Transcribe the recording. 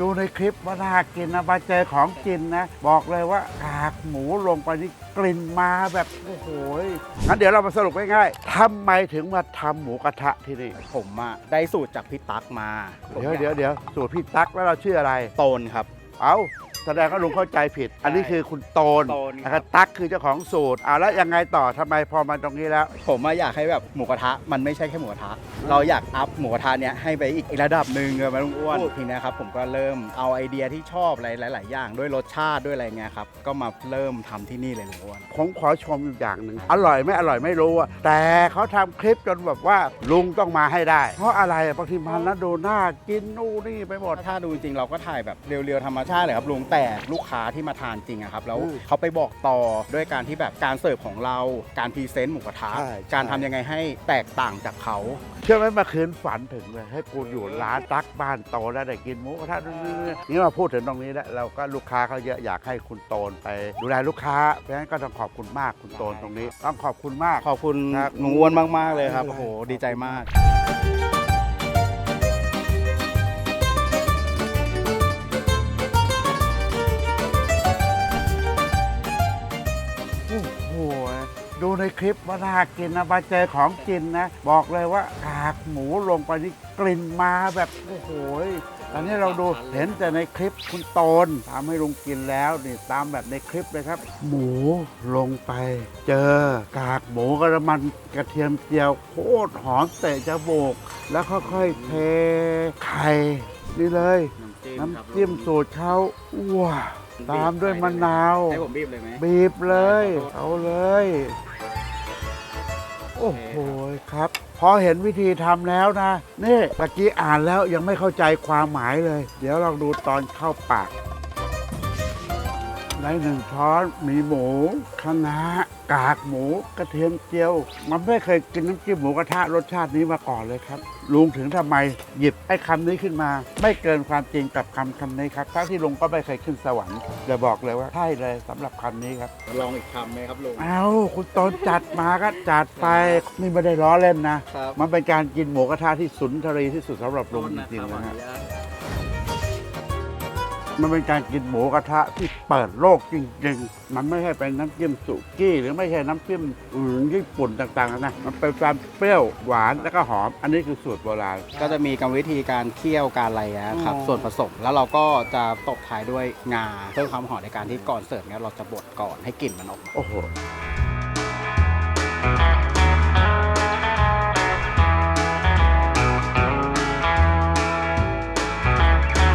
ดูในคลิปว่าน่ากินนะมาเจอของกินนะ บอกเลยว่ากากหมูลงไปนี่กลิ่นมาแบบโอ้โหยงั้นเดี๋ยวเรามาสรุปง่ายๆทำไมถึงมาทำหมูกระทะที่นี่ผมอะได้สูตรจากพี่ตั๊กมาผมเดี๋ยวอากเดี๋ยวเดี๋ยวสูตรพี่ตั๊กแล้วเราชื่ออะไร โตนครับ เอา แสดงว่าลุงเข้าใจผิด อันนี้คือคุณโตนโตนครับแล้วก็ตั๊กคือเจ้าของสูตรเอาแล้วยังไงต่อทำไมพอมาตรงนี้แล้ว ผมอะอยากให้แบบหมูกระทะมันไม่ใช่แค่หมูกระทะ เราอยากอัพหมูกระทะเนี้ยให้ไปอีกระดับหนึ่งเลยมาลุงอ้วนโอ้ทีเนี้ยครับผมก็เริ่มเอาไอเดียที่ชอบอะไรหลาย ๆ อย่างด้วยรสชาติด้วยอะไรเงี้ยครับก็มาเริ่มทำที่นี่เลยลุงอ้วน ผมขอชมอยู่อย่างหนึ่งอร่อยไม่อร่อยไม่รู้อะแต่เขาทำคลิปจนแบบว่าลุงต้องมาให้ได้ เพราะอะไรอะบางทีมันแล้วดูน่ากินนู่นนี่ไปหมด ถ้าดูจริงเราก็ถ่ายแบบเรียวๆธรรมชาติเลยครับลุงแต่ลูกค้าที่มาทานจริงอะครับ แล้วอืมเขาไปบอกต่อด้วยการที่แบบการเสิร์ฟของเรา การพรีเซนต์หมูกระทะ ใช่การใช่ทำยังไงให้แตกต่างจากเขา เชื่อไหมเมื่อคืนฝันถึงเลยให้กูอยู่ร้านตักบ้านโตแล้วได้กินหมูกระทะนี่มาพูดถึงตรงนี้แล้วเราก็ลูกค้าเขาเยอะอยากให้คุณโตนไป ดูแลลูกค้าเพราะฉะนั้นก็ต้องขอบคุณมากคุณโตนตรงนี้ ต้องขอบคุณมาก ขอบคุณครับ หนูอ้วนมาก ๆ เลยครับไม่โอ้เป็นไรโห ดีใจมาก ดูในคลิปว่าน่ากินนะมาเจอของกินนะ บอกเลยว่ากากหมูลงไปนี่กลิ่นมาแบบโอ้โหตอนนี้เราดูเห็นแต่ในคลิปคุณโตนทำให้ลุงกินแล้วนี่ตามแบบในคลิปเลยครับ หมูลงไป เจอกากหมูกระมันกระเทียมเจียวโคตรหอมเตะจมูกแล้วค่อยๆเทไข่นี่เลย น้ำจิ้มสูตรเขาว้า ตามด้วยมะนาว ให้ผมบีบเลยไหม บีบเลยขอโทษเอาเลย โอ้โหครับ พอเห็นวิธีทำแล้วนะ นี่ตะกี้อ่านแล้วยังไม่เข้าใจความหมายเลย เดี๋ยวลองดูตอนเข้าปาก ในหนึ่งช้อนมีหมูคะน้ากากหมูกระเทียมเจียว มันไม่เคยกินน้ำจิ้มหมูกระทะรสชาตินี้มาก่อนเลยครับ ลุงถึงทำไมหยิบไอ้คำนี้ขึ้นมา ไม่เกินความจริงกับคำคำนี้ครับทั้งที่ลุงก็ไม่เคยขึ้นสวรรค์จะบอกเลยว่าใช่เลยสำหรับคำนี้ครับ ลองอีกคำไหมครับลุง เอาคุณตอนจัดมาก็จัดไปนี่ไม่ได้ล้อเล่นนะ ครับ มันเป็นการกินหมูกระทะที่สุนทรีที่สุดสำหรับลุงจริงๆนะฮะ มันเป็นการกินหมูกระทะที่เปิดโลกจริง ๆ มันไม่ใช่เป็นน้ำจิ้มสุกี้ หรือไม่ใช่น้ำจิ้มอื่นญี่ปุ่นต่างๆนะ มันเป็นความเปรี้ยวหวานแล้วก็หอม อันนี้คือสูตรโบราณ ก็จะมีกรรมวิธีการเคี่ยวการอะไรอะครับอ๋อส่วนผสมแล้วเราก็จะตบท้ายด้วยงาเพิ่มความหอมในการที่ก่อนเสิร์ฟเนี่ยเราจะบดก่อนให้กลิ่นมันออกมา โอ้โห